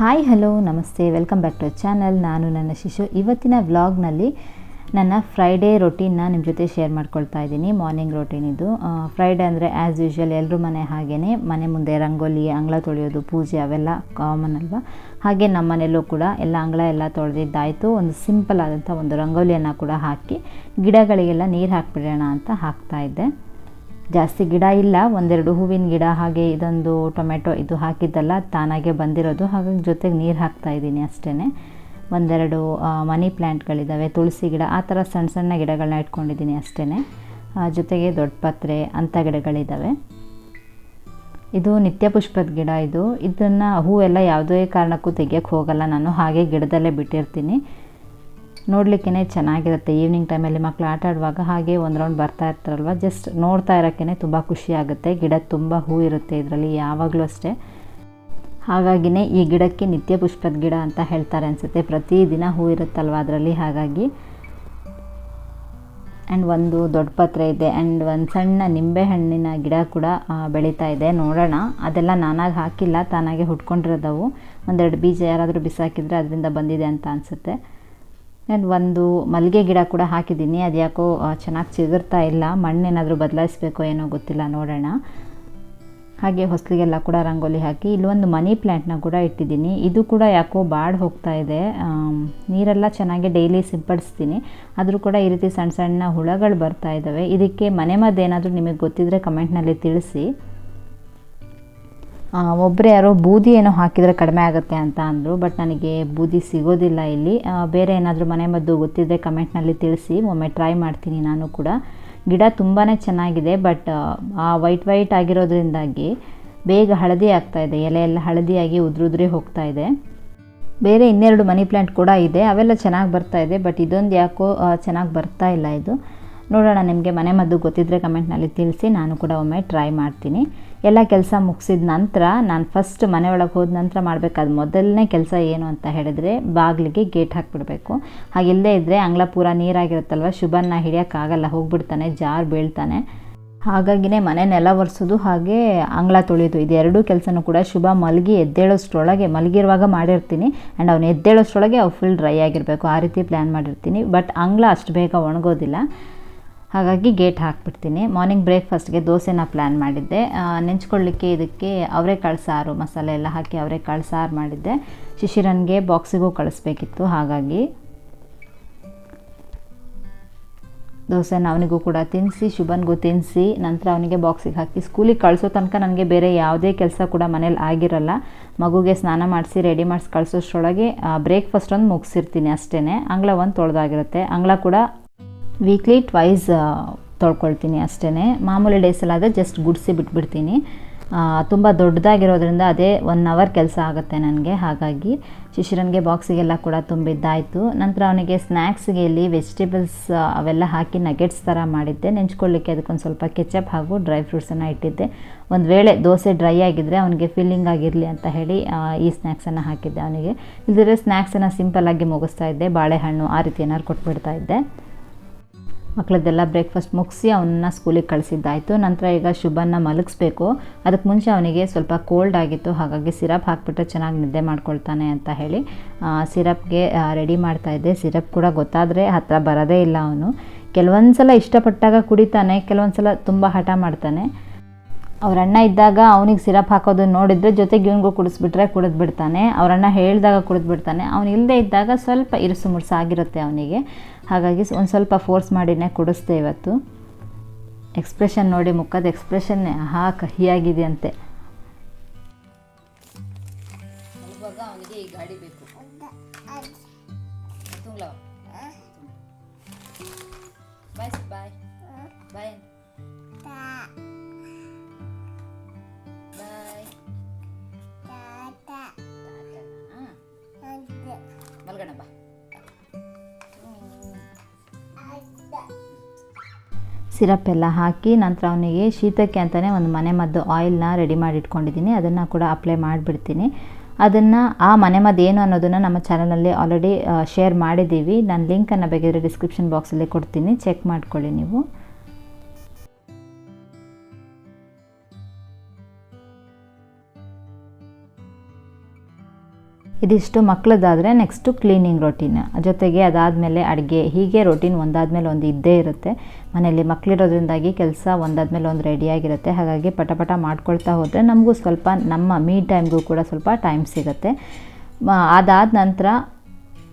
Hi hello ನಮಸ್ತೆ welcome back to channel ನಾನು ನನ್ನ ಶಿಶು. ಇವತ್ತಿನ ವ್ಲಾಗ್ನಲ್ಲಿ ನನ್ನ ಫ್ರೈಡೇ ರೊಟೀನ್ನ ನಿಮ್ಮ ಜೊತೆ ಶೇರ್ ಮಾಡ್ಕೊಳ್ತಾ ಇದ್ದೀನಿ. ಮಾರ್ನಿಂಗ್ ರೊಟೀನ್ ಇದು. ಫ್ರೈಡೇ ಅಂದರೆ ಆ್ಯಸ್ ಯೂಶ್ವಲ್ ಎಲ್ಲರೂ ಮನೆ ಹಾಗೆಯೇ ಮನೆ ಮುಂದೆ ರಂಗೋಲಿ, ಅಂಗಳ ತೊಳೆಯೋದು, ಪೂಜೆ ಅವೆಲ್ಲ ಕಾಮನ್ ಅಲ್ವಾ? ಹಾಗೆ ನಮ್ಮ ಮನೆಯಲ್ಲೂ ಕೂಡ ಎಲ್ಲ ಅಂಗಳ ಎಲ್ಲ ತೊಳೆದಿದ್ದಾಯಿತು. ಒಂದು ಸಿಂಪಲ್ ಆದಂಥ ಒಂದು ರಂಗೋಲಿಯನ್ನು ಕೂಡ ಹಾಕಿ ಗಿಡಗಳಿಗೆಲ್ಲ ನೀರು ಹಾಕ್ಬಿಡೋಣ ಅಂತ ಹಾಕ್ತಾ ಇದ್ದೆ. ಜಾಸ್ತಿ ಗಿಡ ಇಲ್ಲ, ಒಂದೆರಡು ಹೂವಿನ ಗಿಡ ಹಾಗೆ ಇದೊಂದು ಟೊಮೆಟೊ ಇದು ಹಾಕಿದ್ದಲ್ಲ ತಾನಾಗೆ ಬಂದಿರೋದು. ಹಾಗಾಗಿ ಜೊತೆಗೆ ನೀರು ಹಾಕ್ತಾ ಇದ್ದೀನಿ ಅಷ್ಟೇ ಒಂದೆರಡು ಮನಿ ಪ್ಲ್ಯಾಂಟ್ಗಳಿದ್ದಾವೆ ತುಳಸಿ ಗಿಡ, ಆ ಥರ ಸಣ್ಣ ಸಣ್ಣ ಗಿಡಗಳನ್ನ ಇಟ್ಕೊಂಡಿದ್ದೀನಿ ಅಷ್ಟೇ ಜೊತೆಗೆ ದೊಡ್ಡ ಪತ್ರೆ, ಅಂಥ ಗಿಡಗಳಿದ್ದಾವೆ ಇದು ನಿತ್ಯ ಪುಷ್ಪದ ಗಿಡ ಇದು. ಇದನ್ನು ಹೂವೆಲ್ಲ ಯಾವುದೇ ಕಾರಣಕ್ಕೂ ತೆಗಿಯೋಕ್ಕೆ ಹೋಗಲ್ಲ. ನಾನು ಹಾಗೆ ಗಿಡದಲ್ಲೇ ಬಿಟ್ಟಿರ್ತೀನಿ. ನೋಡಲಿಕ್ಕೇ ಚೆನ್ನಾಗಿರುತ್ತೆ. ಈವ್ನಿಂಗ್ ಟೈಮಲ್ಲಿ ಮಕ್ಕಳು ಆಟ ಆಡುವಾಗ ಹಾಗೆ ಒಂದು ರೌಂಡ್ ಬರ್ತಾ ಇರ್ತಾರಲ್ವ? ಜಸ್ಟ್ ನೋಡ್ತಾ ಇರೋಕ್ಕೇ ತುಂಬ ಖುಷಿ ಆಗುತ್ತೆ. ಗಿಡ ತುಂಬ ಹೂ ಇರುತ್ತೆ ಇದರಲ್ಲಿ, ಯಾವಾಗಲೂ ಅಷ್ಟೇ. ಹಾಗಾಗಿನೇ ಈ ಗಿಡಕ್ಕೆ ನಿತ್ಯ ಪುಷ್ಪದ ಗಿಡ ಅಂತ ಹೇಳ್ತಾರೆ ಅನಿಸುತ್ತೆ. ಪ್ರತಿದಿನ ಹೂ ಇರುತ್ತಲ್ವ ಅದರಲ್ಲಿ? ಹಾಗಾಗಿ ಆ್ಯಂಡ್ ಒಂದು ದೊಡ್ಡ ಪತ್ರೆ ಇದೆ. ಆ್ಯಂಡ್ ಒಂದು ಸಣ್ಣ ನಿಂಬೆ ಹಣ್ಣಿನ ಗಿಡ ಕೂಡ ಬೆಳೀತಾ ಇದೆ. ನೋಡೋಣ. ಅದೆಲ್ಲ ನಾನಾಗಿ ಹಾಕಿಲ್ಲ. ತಾನಾಗೆ ಹುಟ್ಕೊಂಡಿರೋದವು. ಒಂದೆರಡು ಬೀಜ ಯಾರಾದರೂ ಬಿಸಾಕಿದರೆ ಅದರಿಂದ ಬಂದಿದೆ ಅಂತ ಅನಿಸುತ್ತೆ. ಆ್ಯಂಡ್ ಒಂದು ಮಲ್ಲಿಗೆ ಗಿಡ ಕೂಡ ಹಾಕಿದ್ದೀನಿ. ಅದು ಯಾಕೋ ಚೆನ್ನಾಗಿ ಚಿಗುರ್ತಾ ಇಲ್ಲ. ಮಣ್ಣೇನಾದರೂ ಬದಲಾಯಿಸ್ಬೇಕೋ ಏನೋ ಗೊತ್ತಿಲ್ಲ, ನೋಡೋಣ. ಹಾಗೆ ಹೊಸಲಿಗೆಲ್ಲ ಕೂಡ ರಂಗೋಲಿ ಹಾಕಿ ಇಲ್ಲೊಂದು ಮನಿ ಪ್ಲ್ಯಾಂಟ್ನ ಕೂಡ ಇಟ್ಟಿದ್ದೀನಿ. ಇದು ಕೂಡ ಯಾಕೋ ಬಾಡ್ ಹೋಗ್ತಾ ಇದೆ. ನೀರೆಲ್ಲ ಚೆನ್ನಾಗಿ ಡೈಲಿ ಸಿಂಪಡಿಸ್ತೀನಿ. ಆದರೂ ಕೂಡ ಈ ರೀತಿ ಸಣ್ಣ ಸಣ್ಣ ಹುಳಗಳು ಬರ್ತಾ ಇದ್ದಾವೆ ಇದಕ್ಕೆ ಮನೆ ಮದ್ದು ಏನಾದರೂ ನಿಮಗೆ ಗೊತ್ತಿದ್ದರೆ ಕಮೆಂಟ್ನಲ್ಲಿ ತಿಳಿಸಿ. ಒಬ್ಬರೇ ಯಾರೋ ಬೂದಿ ಏನೋ ಹಾಕಿದರೆ ಕಡಿಮೆ ಆಗುತ್ತೆ ಅಂತ ಅಂದರು ಬಟ್ ನನಗೆ ಬೂದಿ ಸಿಗೋದಿಲ್ಲ ಇಲ್ಲಿ. ಬೇರೆ ಏನಾದರೂ ಮನೆ ಮದ್ದು ಗೊತ್ತಿದ್ದರೆ ಕಮೆಂಟ್ನಲ್ಲಿ ತಿಳಿಸಿ, ಒಮ್ಮೆ ಟ್ರೈ ಮಾಡ್ತೀನಿ ನಾನು ಕೂಡ. ಗಿಡ ತುಂಬಾ ಚೆನ್ನಾಗಿದೆ ಬಟ್ ಆ ವೈಟ್ ವೈಟ್ ಆಗಿರೋದ್ರಿಂದಾಗಿ ಬೇಗ ಹಳದಿ ಆಗ್ತಾ ಇದೆ ಎಲೆ ಎಲ್ಲ ಹಳದಿಯಾಗಿ ಉದ್ರುದ್ರೆ ಹೋಗ್ತಾ ಇದೆ. ಬೇರೆ ಇನ್ನೆರಡು ಮನಿ ಪ್ಲ್ಯಾಂಟ್ ಕೂಡ ಇದೆ, ಅವೆಲ್ಲ ಚೆನ್ನಾಗಿ ಬರ್ತಾ ಇದೆ ಬಟ್ ಇದೊಂದು ಯಾಕೋ ಚೆನ್ನಾಗಿ ಬರ್ತಾ ಇಲ್ಲ ಇದು. ನೋಡೋಣ, ನಿಮಗೆ ಮನೆ ಮದ್ದು ಗೊತ್ತಿದ್ದರೆ ಕಮೆಂಟ್ನಲ್ಲಿ ತಿಳಿಸಿ, ನಾನು ಕೂಡ ಒಮ್ಮೆ ಟ್ರೈ ಮಾಡ್ತೀನಿ. ಎಲ್ಲ ಕೆಲಸ ಮುಗಿಸಿದ ನಂತರ, ನಾನು ಫಸ್ಟ್ ಮನೆ ಒಳಗೆ ಹೋದ ನಂತರ ಮಾಡಬೇಕಾದ ಮೊದಲನೇ ಕೆಲಸ ಏನು ಅಂತ ಹೇಳಿದರೆ, ಬಾಗಿಲಿಗೆ ಗೇಟ್ ಹಾಕಿಬಿಡಬೇಕು. ಹಾಗಿಲ್ಲದೆ ಇದ್ದರೆ ಅಂಗ್ಲ ಪೂರ ನೀರಾಗಿರುತ್ತಲ್ವ, ಶುಭನ್ನ ಹಿಡಿಯೋಕ್ಕಾಗಲ್ಲ, ಹೋಗ್ಬಿಡ್ತಾನೆ, ಜಾರ್ ಬೀಳ್ತಾನೆ. ಹಾಗಾಗಿನೇ ಮನೆ ನೆಲ ಒರೆಸೋದು ಹಾಗೆ ಅಂಗಳ ತೊಳೆಯೋದು ಇದೆರಡೂ ಕೆಲಸನೂ ಕೂಡ ಶುಭ ಮಲಗಿ ಎದ್ದೇಳೋಷ್ಟ್ರೊಳಗೆ, ಮಲಗಿರುವಾಗ ಮಾಡಿರ್ತೀನಿ. ಆ್ಯಂಡ್ ಅವ್ನು ಎದ್ದೇಳೋಷ್ಟ್ರೊಳಗೆ ಅವು ಫುಲ್ ಡ್ರೈ ಆಗಿರಬೇಕು, ಆ ರೀತಿ ಪ್ಲ್ಯಾನ್ ಮಾಡಿರ್ತೀನಿ. ಬಟ್ ಅಂಗ್ಲ ಅಷ್ಟು ಬೇಗ ಒಣಗೋದಿಲ್ಲ. ಹಾಗಾಗಿ ಗೇಟ್ ಹಾಕ್ಬಿಡ್ತೀನಿ. ಮಾರ್ನಿಂಗ್ ಬ್ರೇಕ್ಫಾಸ್ಟ್ಗೆ ದೋಸೆನ ಪ್ಲ್ಯಾನ್ ಮಾಡಿದ್ದೆ. ನೆಂಚ್ಕೊಳ್ಳಿಕ್ಕೆ ಇದಕ್ಕೆ ಅವರೆಕಾಳು ಸಾರು, ಮಸಾಲೆ ಎಲ್ಲ ಹಾಕಿ ಅವರೆಕಾಳು ಸಾರು ಮಾಡಿದ್ದೆ. ಶಿಶಿರನ್ಗೆ ಬಾಕ್ಸಿಗೂ ಕಳಿಸ್ಬೇಕಿತ್ತು, ಹಾಗಾಗಿ ದೋಸೆನ ಅವನಿಗೂ ಕೂಡ ತಿನ್ನಿಸಿ ಶುಭನ್ಗೂ ತಿನ್ನಿಸಿ ನಂತರ ಅವನಿಗೆ ಬಾಕ್ಸಿಗೆ ಹಾಕಿ ಸ್ಕೂಲಿಗೆ ಕಳಿಸೋ ತನಕ ನನಗೆ ಬೇರೆ ಯಾವುದೇ ಕೆಲಸ ಕೂಡ ಮನೇಲಿ ಆಗಿರಲ್ಲ. ಮಗುಗೆ ಸ್ನಾನ ಮಾಡಿಸಿ ರೆಡಿ ಮಾಡಿಸಿ ಕಳಿಸೋಷ್ಟ್ರೊಳಗೆ ಬ್ರೇಕ್ಫಾಸ್ಟ್ ಒಂದು ಮುಗಿಸಿರ್ತೀನಿ ಅಷ್ಟೇ ಅಂಗ್ಳ ಒಂದು ತೊಳೆದಾಗಿರುತ್ತೆ. ಅಂಗ್ಳ ಕೂಡ ವೀಕ್ಲಿ ಟ್ವೈಸ್ ತೊಳ್ಕೊಳ್ತೀನಿ ಅಷ್ಟೇ ಮಾಮೂಲಿ ಡೇಸಲ್ಲಾದರೆ ಜಸ್ಟ್ ಗುಡಿಸಿ ಬಿಟ್ಬಿಡ್ತೀನಿ. ತುಂಬ ದೊಡ್ಡದಾಗಿರೋದ್ರಿಂದ ಅದೇ ಒನ್ ಅವರ್ ಕೆಲಸ ಆಗುತ್ತೆ ನನಗೆ. ಹಾಗಾಗಿ ಶಿಶಿರನ್ಗೆ ಬಾಕ್ಸಿಗೆಲ್ಲ ಕೂಡ ತುಂಬಿದ್ದಾಯಿತು. ನಂತರ ಅವನಿಗೆ ಸ್ನ್ಯಾಕ್ಸ್ಗೆ ಇಲ್ಲಿ ವೆಜಿಟೇಬಲ್ಸ್ ಅವೆಲ್ಲ ಹಾಕಿ ನಗೆಟ್ಸ್ ಥರ ಮಾಡಿದ್ದೆ. ನೆಂಚ್ಕೊಳ್ಳಿಕ್ಕೆ ಅದಕ್ಕೊಂದು ಸ್ವಲ್ಪ ಕೆಚಪ್ ಹಾಗೂ ಡ್ರೈ ಫ್ರೂಟ್ಸನ್ನು ಇಟ್ಟಿದ್ದೆ. ಒಂದು ವೇಳೆ ದೋಸೆ ಡ್ರೈ ಆಗಿದ್ದರೆ ಅವನಿಗೆ ಫಿಲ್ಲಿಂಗ್ ಆಗಿರಲಿ ಅಂತ ಹೇಳಿ ಈ ಸ್ನ್ಯಾಕ್ಸನ್ನು ಹಾಕಿದ್ದೆ ಅವನಿಗೆ. ಇಲ್ಲದಿದ್ರೆ ಸ್ನ್ಯಾಕ್ಸನ್ನು ಸಿಂಪಲ್ಲಾಗಿ ಮುಗಿಸ್ತಾ ಇದ್ದೆ. ಬಾಳೆಹಣ್ಣು ಆ ರೀತಿ ಏನಾದ್ರು ಕೊಟ್ಬಿಡ್ತಾ ಇದ್ದೆ. ಮಕ್ಕಳದ್ದೆಲ್ಲ ಬ್ರೇಕ್ಫಾಸ್ಟ್ ಮುಗಿಸಿ ಅವನ್ನ ಸ್ಕೂಲಿಗೆ ಕಳಿಸಿದ್ದಾಯಿತು. ನಂತರ ಈಗ ಶುಭನ್ನ ಮಲಗಿಸ್ಬೇಕು. ಅದಕ್ಕೆ ಮುಂಚೆ ಅವನಿಗೆ ಸ್ವಲ್ಪ ಕೋಲ್ಡ್ ಆಗಿತ್ತು. ಹಾಗಾಗಿ ಸಿರಪ್ ಹಾಕ್ಬಿಟ್ರೆ ಚೆನ್ನಾಗಿ ನಿದ್ದೆ ಮಾಡ್ಕೊಳ್ತಾನೆ ಅಂತ ಹೇಳಿ ಸಿರಪ್ಗೆ ರೆಡಿ ಮಾಡ್ತಾ ಇದ್ದೆ. ಸಿರಪ್ ಕೂಡ ಗೊತ್ತಾದರೆ ಹತ್ತಿರ ಬರೋದೇ ಇಲ್ಲ ಅವನು. ಕೆಲವೊಂದು ಸಲ ಇಷ್ಟಪಟ್ಟಾಗ ಕುಡಿತಾನೆ ಕೆಲವೊಂದು ಸಲ ತುಂಬ ಹಠ ಮಾಡ್ತಾನೆ. ಅವ್ರ ಅಣ್ಣ ಇದ್ದಾಗ ಅವನಿಗೆ ಸಿರಪ್ ಹಾಕೋದನ್ನ ನೋಡಿದರೆ ಜೊತೆಗೆ ಇವನಿಗೂ ಕುಡಿಸ್ಬಿಟ್ರೆ ಕುಡಿದು ಬಿಡ್ತಾನೆ ಅಣ್ಣ ಹೇಳಿದಾಗ ಕುಡಿದು ಬಿಡ್ತಾನೆ ಅವ್ನು ಇಲ್ಲದೆ ಇದ್ದಾಗ ಸ್ವಲ್ಪ ಇರುಸು ಮುರುಸು ಆಗಿರುತ್ತೆ ಅವನಿಗೆ. ಹಾಗಾಗಿ ಒಂದು ಸ್ವಲ್ಪ ಫೋರ್ಸ್ ಮಾಡಿನೇ ಕುಡಿಸ್ದೆ ಇವತ್ತು. ಎಕ್ಸ್ಪ್ರೆಷನ್ ನೋಡಿ ಮುಖದ ಎಕ್ಸ್ಪ್ರೆಷನ್ ಹಾ ಕಹಿಯಾಗಿದೆ ಅಂತೆ ಅವನಿಗೆ ಈ ಗಾಡಿ ಬೇಕು. ಬಾಯ್ ಬಾಯ್. ಬಾಯ್ ಬಾಯ್ ಸಿರಪ್ ಎಲ್ಲ ಹಾಕಿ ನಂತರ ಅವನಿಗೆ ಶೀತಕ್ಕೆ ಅಂತಲೇ ಒಂದು ಮನೆ ಮದ್ದು ಆಯಿಲ್ನ ರೆಡಿ ಮಾಡಿ ಇಟ್ಕೊಂಡಿದ್ದೀನಿ. ಅದನ್ನು ಕೂಡ ಅಪ್ಲೈ ಮಾಡಿಬಿಡ್ತೀನಿ. ಅದನ್ನು ಆ ಮನೆ ಮದ್ದು ಏನು ಅನ್ನೋದನ್ನು ನಮ್ಮ ಚಾನಲಲ್ಲಿ ಆಲ್ರೆಡಿ ಶೇರ್ ಮಾಡಿದ್ದೀವಿ. ನಾನು ಲಿಂಕನ್ನು ಬೇಕಿದ್ರೆ ಡಿಸ್ಕ್ರಿಪ್ಷನ್ ಬಾಕ್ಸಲ್ಲಿ ಕೊಡ್ತೀನಿ. ಚೆಕ್ ಮಾಡ್ಕೊಳ್ಳಿ ನೀವು. ಇದಿಷ್ಟು ಮಕ್ಕಳದ್ದಾದರೆ ನೆಕ್ಸ್ಟು ಕ್ಲೀನಿಂಗ್ ರೊಟೀನ್ ಜೊತೆಗೆ ಅದಾದಮೇಲೆ ಅಡುಗೆ, ಹೀಗೆ ರೊಟೀನ್ ಒಂದಾದಮೇಲೆ ಒಂದು ಇದ್ದೇ ಇರುತ್ತೆ. ಮನೆಯಲ್ಲಿ ಮಕ್ಕಳಿರೋದ್ರಿಂದಾಗಿ ಕೆಲಸ ಒಂದಾದಮೇಲೆ ಒಂದು ರೆಡಿಯಾಗಿರುತ್ತೆ ಹಾಗಾಗಿ ಪಟಪಟ ಪಟ ಮಾಡ್ಕೊಳ್ತಾ ಹೋದರೆ ನಮಗೂ ಸ್ವಲ್ಪ, ನಮ್ಮ ಮೀ ಟೈಮ್ಗೂ ಕೂಡ ಸ್ವಲ್ಪ ಟೈಮ್ ಸಿಗುತ್ತೆ. ಅದಾದ ನಂತರ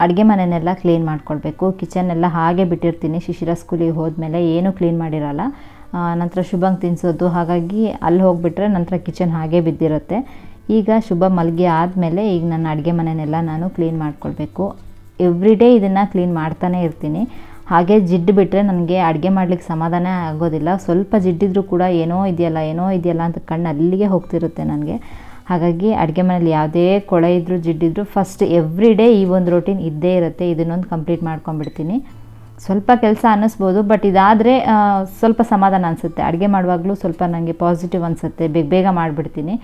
ಅಡುಗೆ ಮನೆಯನ್ನೆಲ್ಲ ಕ್ಲೀನ್ ಮಾಡ್ಕೊಳ್ಬೇಕು. ಕಿಚನ್ ಎಲ್ಲ ಹಾಗೆ ಬಿಟ್ಟಿರ್ತೀನಿ. ಶಿಶಿರ ಸ್ಕೂಲಿಗೆ ಹೋದ್ಮೇಲೆ ಏನೂ ಕ್ಲೀನ್ ಮಾಡಿರೋಲ್ಲ. ನಂತರ ಶುಭಂಗೆ ತಿನ್ನಿಸೋದು ಹಾಗಾಗಿ ಅಲ್ಲಿ ಹೋಗಿಬಿಟ್ರೆ ನಂತರ ಕಿಚನ್ ಹಾಗೆ ಬಿದ್ದಿರುತ್ತೆ. ಈಗ ಶುಭ ಮಲ್ಗೆ ಆದಮೇಲೆ ಈಗ ನನ್ನ ಅಡುಗೆ ಮನೆಯನ್ನೆಲ್ಲ ನಾನು ಕ್ಲೀನ್ ಮಾಡ್ಕೊಳ್ಬೇಕು. ಎವ್ರಿ ಡೇ ಇದನ್ನು ಕ್ಲೀನ್ ಮಾಡ್ತಾನೆ ಇರ್ತೀನಿ. ಹಾಗೆ ಜಿಡ್ಡು ಬಿಟ್ಟರೆ ನನಗೆ ಅಡುಗೆ ಮಾಡ್ಲಿಕ್ಕೆ ಸಮಾಧಾನ ಆಗೋದಿಲ್ಲ. ಸ್ವಲ್ಪ ಜಿಡ್ಡಿದ್ರೂ ಕೂಡ ಏನೋ ಇದೆಯಲ್ಲ ಏನೋ ಇದೆಯಲ್ಲ ಅಂತ ಕಣ್ಣು ಅಲ್ಲಿಗೆ ಹೋಗ್ತಿರುತ್ತೆ ನನಗೆ. ಹಾಗಾಗಿ ಅಡುಗೆ ಮನೇಲಿ ಯಾವುದೇ ಕೊಳೆ ಇದ್ದರೂ ಜಿಡ್ಡಿದ್ರು ಫಸ್ಟ್ ಎವ್ರಿ ಡೇ ಈ ಒಂದು ರೊಟೀನ್ ಇದ್ದೇ ಇರುತ್ತೆ. ಇದನ್ನೊಂದು ಕಂಪ್ಲೀಟ್ ಮಾಡ್ಕೊಂಡ್ಬಿಡ್ತೀನಿ. ಸ್ವಲ್ಪ ಕೆಲಸ ಅನ್ನಿಸ್ಬೋದು ಬಟ್ ಇದಾದರೆ ಸ್ವಲ್ಪ ಸಮಾಧಾನ ಅನಿಸುತ್ತೆ. ಅಡುಗೆ ಮಾಡುವಾಗಲೂ ಸ್ವಲ್ಪ ನನಗೆ ಪಾಸಿಟಿವ್ ಅನಿಸುತ್ತೆ. ಬೇಗ ಬೇಗ ಮಾಡಿಬಿಡ್ತೀನಿ.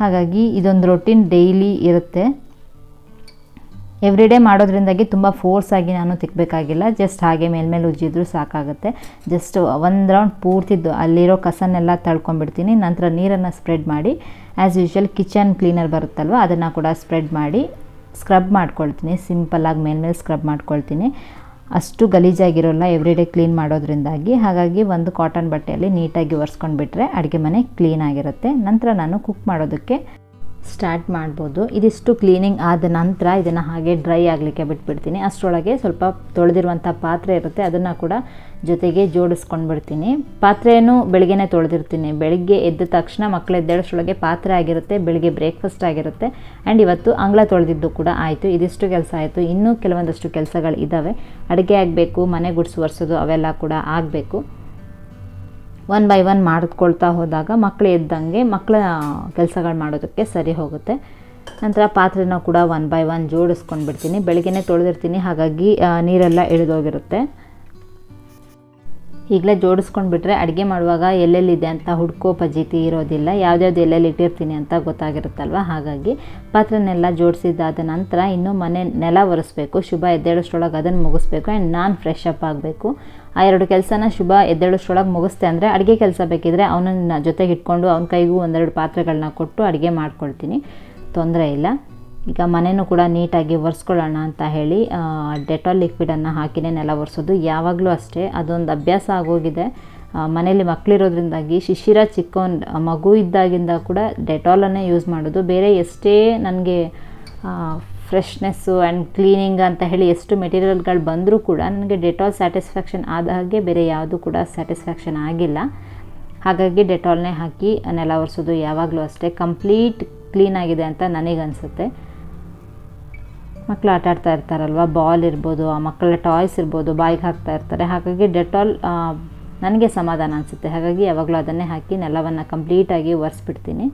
ಹಾಗಾಗಿ ಇದೊಂದು ರೊಟೀನ್ ಡೈಲಿ ಇರುತ್ತೆ. ಎವ್ರಿಡೇ ಮಾಡೋದ್ರಿಂದಾಗಿ ತುಂಬ ಫೋರ್ಸ್ ಆಗಿ ನಾನು ತಿಕ್ಕಬೇಕಾಗಿಲ್ಲ ಜಸ್ಟ್ ಹಾಗೆ ಮೇಲ್ಮೇಲೆ ಉಜ್ಜಿದ್ರು ಸಾಕಾಗುತ್ತೆ. ಜಸ್ಟ್ ಒಂದು ರೌಂಡ್ ಪೂರ್ತಿದ್ದು ಅಲ್ಲಿರೋ ಕಸನ್ನೆಲ್ಲ ತಳ್ಕೊಂಡ್ಬಿಡ್ತೀನಿ. ನಂತರ ನೀರನ್ನು ಸ್ಪ್ರೆಡ್ ಮಾಡಿ ಆ್ಯಸ್ ಯೂಶ್ವಲ್ ಕಿಚನ್ ಕ್ಲೀನರ್ ಬರುತ್ತಲ್ವ, ಅದನ್ನು ಕೂಡ ಸ್ಪ್ರೆಡ್ ಮಾಡಿ ಸ್ಕ್ರಬ್ ಮಾಡ್ಕೊಳ್ತೀನಿ. ಸಿಂಪಲ್ಲಾಗಿ ಮೇಲ್ಮೇಲೆ ಸ್ಕ್ರಬ್ ಮಾಡ್ಕೊಳ್ತೀನಿ. ಅಷ್ಟು ಗಲೀಜಾಗಿರೋಲ್ಲ ಎವ್ರಿ ಡೇ ಕ್ಲೀನ್ ಮಾಡೋದ್ರಿಂದಾಗಿ. ಹಾಗಾಗಿ ಒಂದು ಕಾಟನ್ ಬಟ್ಟೆಯಲ್ಲಿ ನೀಟಾಗಿ ಒರೆಸ್ಕೊಂಡ್ಬಿಟ್ರೆ ಅಡುಗೆ ಮನೆ ಕ್ಲೀನ್ ಆಗಿರುತ್ತೆ. ನಂತರ ನಾನು ಕುಕ್ ಮಾಡೋದಕ್ಕೆ ಸ್ಟಾರ್ಟ್ ಮಾಡ್ಬೋದು. ಇದಿಷ್ಟು ಕ್ಲೀನಿಂಗ್ ಆದ ನಂತರ ಇದನ್ನು ಹಾಗೆ ಡ್ರೈ ಆಗಲಿಕ್ಕೆ ಬಿಟ್ಬಿಡ್ತೀನಿ. ಅಷ್ಟರೊಳಗೆ ಸ್ವಲ್ಪ ತೊಳೆದಿರುವಂಥ ಪಾತ್ರೆ ಇರುತ್ತೆ, ಅದನ್ನು ಕೂಡ ಜೊತೆಗೆ ಜೋಡಿಸ್ಕೊಂಡು ಬಿಡ್ತೀನಿ ಪಾತ್ರೆಯನ್ನು ಬೆಳಗ್ಗೆನೇ ತೊಳೆದಿರ್ತೀನಿ. ಬೆಳಗ್ಗೆ ಎದ್ದ ತಕ್ಷಣ ಮಕ್ಕಳು ಎದ್ದೇಳಷ್ಟರೊಳಗೆ ಪಾತ್ರೆ ಆಗಿರುತ್ತೆ, ಬೆಳಗ್ಗೆ ಬ್ರೇಕ್ಫಾಸ್ಟ್ ಆಗಿರುತ್ತೆ. ಆ್ಯಂಡ್ ಇವತ್ತು ಅಂಗಳ ತೊಳೆದಿದ್ದು ಕೂಡ ಆಯಿತು. ಇದಿಷ್ಟು ಕೆಲಸ ಆಯಿತು. ಇನ್ನೂ ಕೆಲವೊಂದಷ್ಟು ಕೆಲಸಗಳು ಇದ್ದಾವೆ ಅಡುಗೆ ಆಗಬೇಕು, ಮನೆ ಗುಡಿಸು ಒರೆಸೋದು ಅವೆಲ್ಲ ಕೂಡ ಆಗಬೇಕು. ಒನ್ ಬೈ ಒನ್ ಮಾಡಿಕೊಳ್ತಾ ಹೋದಾಗ ಮಕ್ಕಳು ಎದ್ದಂಗೆ ಮಕ್ಕಳ ಕೆಲಸಗಳು ಮಾಡೋದಕ್ಕೆ ಸರಿ ಹೋಗುತ್ತೆ. ನಂತರ ಪಾತ್ರೆನ ಕೂಡ ಒನ್ ಬೈ ಒನ್ ಜೋಡಿಸ್ಕೊಂಡು ಬಿಡ್ತೀನಿ ಬೆಳಗ್ಗೆನೇ ತೊಳೆದಿರ್ತೀನಿ. ಹಾಗಾಗಿ ನೀರೆಲ್ಲ ಇಳಿದೋಗಿರುತ್ತೆ. ಈಗಲೇ ಜೋಡಿಸ್ಕೊಂಡು ಬಿಟ್ಟರೆ ಅಡುಗೆ ಮಾಡುವಾಗ ಎಲ್ಲೆಲ್ಲಿದೆ ಅಂತ ಹುಡ್ಕೋ ಪಜೀತಿ ಇರೋದಿಲ್ಲ. ಯಾವ್ದ್ಯಾವ್ದು ಎಲ್ಲೆಲ್ಲಿ ಇಟ್ಟಿರ್ತೀನಿ ಅಂತ ಗೊತ್ತಾಗಿರುತ್ತಲ್ವ? ಹಾಗಾಗಿ ಪಾತ್ರೆನೆಲ್ಲ ಜೋಡಿಸಿದ್ದಾದ ನಂತರ ಇನ್ನೂ ಮನೆ ನೆಲ ಒರೆಸ್ಬೇಕು. ಶುಭ ಎದ್ದೇಳೋಷ್ಟ್ರೊಳಗೆ ಅದನ್ನು ಮುಗಿಸ್ಬೇಕು. ಆ್ಯಂಡ್ ನಾನು ಫ್ರೆಶ್ ಅಪ್ ಆಗಬೇಕು. ಆ ಎರಡು ಕೆಲಸನ ಶುಭ ಎದ್ದೇಳೋಷ್ಟ್ರೊಳಗೆ ಮುಗಿಸ್ತೆ ಅಂದರೆ ಅಡುಗೆ ಕೆಲಸ ಬೇಕಿದ್ರೆ ಅವನನ್ನು ಜೊತೆಗೆ ಇಟ್ಕೊಂಡು ಅವನ ಕೈಗೂ ಒಂದೆರಡು ಪಾತ್ರೆಗಳನ್ನ ಕೊಟ್ಟು ಅಡುಗೆ ಮಾಡ್ಕೊಳ್ತೀನಿ. ತೊಂದರೆ ಇಲ್ಲ. ಈಗ ಮನೆಯೂ ಕೂಡ ನೀಟಾಗಿ ಒರೆಸ್ಕೊಳ್ಳೋಣ ಅಂತ ಹೇಳಿ ಡೆಟಾಲ್ ಲಿಕ್ವಿಡನ್ನು ಹಾಕಿನೇ ನೆಲ ಒರೆಸೋದು. ಯಾವಾಗಲೂ ಅಷ್ಟೇ, ಅದೊಂದು ಅಭ್ಯಾಸ ಆಗೋಗಿದೆ. ಮನೆಯಲ್ಲಿ ಮಕ್ಕಳಿರೋದ್ರಿಂದಾಗಿ ಶಿಶಿರ ಚಿಕ್ಕ ಮಗು ಇದ್ದಾಗಿಂದ ಕೂಡ ಡೆಟಾಲನ್ನೇ ಯೂಸ್ ಮಾಡೋದು. ಬೇರೆ ಎಷ್ಟೇ ನನಗೆ ಫ್ರೆಶ್ನೆಸ್ಸು ಆ್ಯಂಡ್ ಕ್ಲೀನಿಂಗ್ ಅಂತ ಹೇಳಿ ಎಷ್ಟು ಮೆಟೀರಿಯಲ್ಗಳು ಬಂದರೂ ಕೂಡ ನನಗೆ ಡೆಟಾಲ್ ಸ್ಯಾಟಿಸ್ಫ್ಯಾಕ್ಷನ್ ಆದ ಹಾಗೆ ಬೇರೆ ಯಾವುದು ಕೂಡ ಸ್ಯಾಟಿಸ್ಫ್ಯಾಕ್ಷನ್ ಆಗಿಲ್ಲ. ಹಾಗಾಗಿ ಡೆಟಾಲ್ನೇ ಹಾಕಿ ನೆಲ ಒರೆಸೋದು ಯಾವಾಗಲೂ ಅಷ್ಟೇ. ಕಂಪ್ಲೀಟ್ ಕ್ಲೀನಾಗಿದೆ ಅಂತ ನನಗನ್ಸುತ್ತೆ. ಮಕ್ಕಳು ಆಟ ಆಡ್ತಾ ಇರ್ತಾರಲ್ವ? ಬಾಲ್ ಇರ್ಬೋದು, ಆ ಮಕ್ಕಳ ಟಾಯ್ಸ್ ಇರ್ಬೋದು ಬಾಯಿಗೆ ಹಾಕ್ತಾ ಇರ್ತಾರೆ. ಹಾಗಾಗಿ ಡೆಟಾಲ್ ನನಗೆ ಸಮಾಧಾನ ಅನಿಸುತ್ತೆ. ಹಾಗಾಗಿ ಯಾವಾಗಲೂ ಅದನ್ನೇ ಹಾಕಿ ನೆಲವನ್ನು ಕಂಪ್ಲೀಟಾಗಿ ಒರೆಸ್ಬಿಡ್ತೀನಿ.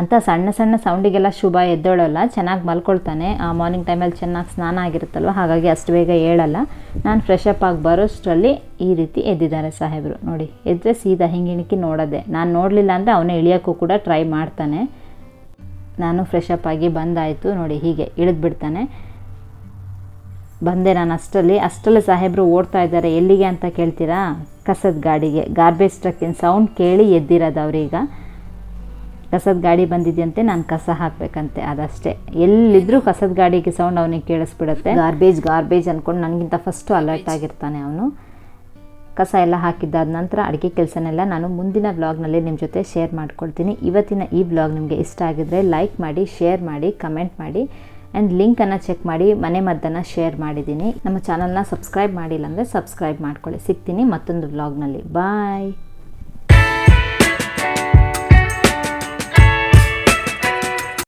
ಅಂತ ಸಣ್ಣ ಸಣ್ಣ ಸೌಂಡಿಗೆಲ್ಲ ಶುಭ ಎದ್ದೋಳಲ್ಲ, ಚೆನ್ನಾಗಿ ಮಲ್ಕೊಳ್ತಾನೆ. ಮಾರ್ನಿಂಗ್ ಟೈಮಲ್ಲಿ ಚೆನ್ನಾಗಿ ಸ್ನಾನ ಆಗಿರುತ್ತಲ್ವ? ಹಾಗಾಗಿ ಅಷ್ಟು ಬೇಗ ಹೇಳಲ್ಲ ನಾನು ಫ್ರೆಶ್ ಅಪ್ ಆಗಿ ಬರೋಷ್ಟರಲ್ಲಿ ಈ ರೀತಿ ಎದ್ದಿದ್ದಾರೆ ಸಾಹೇಬರು. ನೋಡಿ ಎದ್ದರೆ ಸೀದಾ ಹಿಂಗಿಣಿಕಿ ನೋಡೋದೆ. ನಾನು ನೋಡಲಿಲ್ಲ ಅಂದರೆ ಅವನೇ ಇಳಿಯೋಕ್ಕೂ ಕೂಡ ಟ್ರೈ ಮಾಡ್ತಾನೆ. ನಾನು ಫ್ರೆಶ್ ಅಪ್ ಆಗಿ ಬಂದಾಯಿತು ನೋಡಿ ಹೀಗೆ ಇಳಿದ್ಬಿಡ್ತಾನೆ ಬಂದೆ ನಾನು ಅಷ್ಟರಲ್ಲಿ. ಅಷ್ಟರಲ್ಲಿ ಸಾಹೇಬರು ಓಡ್ತಾ ಇದ್ದಾರೆ. ಎಲ್ಲಿಗೆ ಅಂತ ಕೇಳ್ತೀರಾ? ಕಸದ ಗಾಡಿಗೆ. ಗಾರ್ಬೇಜ್ ಟ್ರಕ್ಕಿನ ಸೌಂಡ್ ಕೇಳಿ ಎದ್ದಿರೋದು ಅವರೀಗ. ಕಸದ ಗಾಡಿ ಬಂದಿದೆಯಂತೆ ನಾನು ಕಸ ಹಾಕಬೇಕಂತೆ. ಅದಷ್ಟೇ. ಎಲ್ಲಿದ್ದರೂ ಕಸದ ಗಾಡಿಗೆ ಸೌಂಡ್ ಅವನಿಗೆ ಕೇಳಿಸ್ಬಿಡುತ್ತೆ. ಗಾರ್ಬೇಜ್ ಗಾರ್ಬೇಜ್ ಅಂದ್ಕೊಂಡು ನನಗಿಂತ ಫಸ್ಟು ಅಲರ್ಟ್ ಆಗಿರ್ತಾನೆ ಅವನು. ಕಸ ಎಲ್ಲ ಹಾಕಿದ್ದಾದ ನಂತರ ಅಡುಗೆ ಕೆಲಸನೆಲ್ಲ ನಾನು ಮುಂದಿನ ವ್ಲಾಗ್ನಲ್ಲಿ ನಿಮ್ಮ ಜೊತೆ ಶೇರ್ ಮಾಡ್ಕೊಳ್ತೀನಿ. ಇವತ್ತಿನ ಈ ವ್ಲಾಗ್ ನಿಮಗೆ ಇಷ್ಟ ಆಗಿದ್ರೆ ಲೈಕ್ ಮಾಡಿ ಶೇರ್ ಮಾಡಿ ಕಮೆಂಟ್ ಮಾಡಿ ಆ್ಯಂಡ್ ಲಿಂಕನ್ನು ಚೆಕ್ ಮಾಡಿ, ಮನೆ ಮದ್ದನ್ನು ಶೇರ್ ಮಾಡಿದ್ದೀನಿ. ನಮ್ಮ ಚಾನಲ್ನ ಸಬ್ಸ್ಕ್ರೈಬ್ ಮಾಡಿಲ್ಲ ಅಂದರೆ ಸಬ್ಸ್ಕ್ರೈಬ್ ಮಾಡ್ಕೊಳ್ಳಿ. ಸಿಗ್ತೀನಿ ಮತ್ತೊಂದು ವ್ಲಾಗ್ನಲ್ಲಿ ಬಾಯ್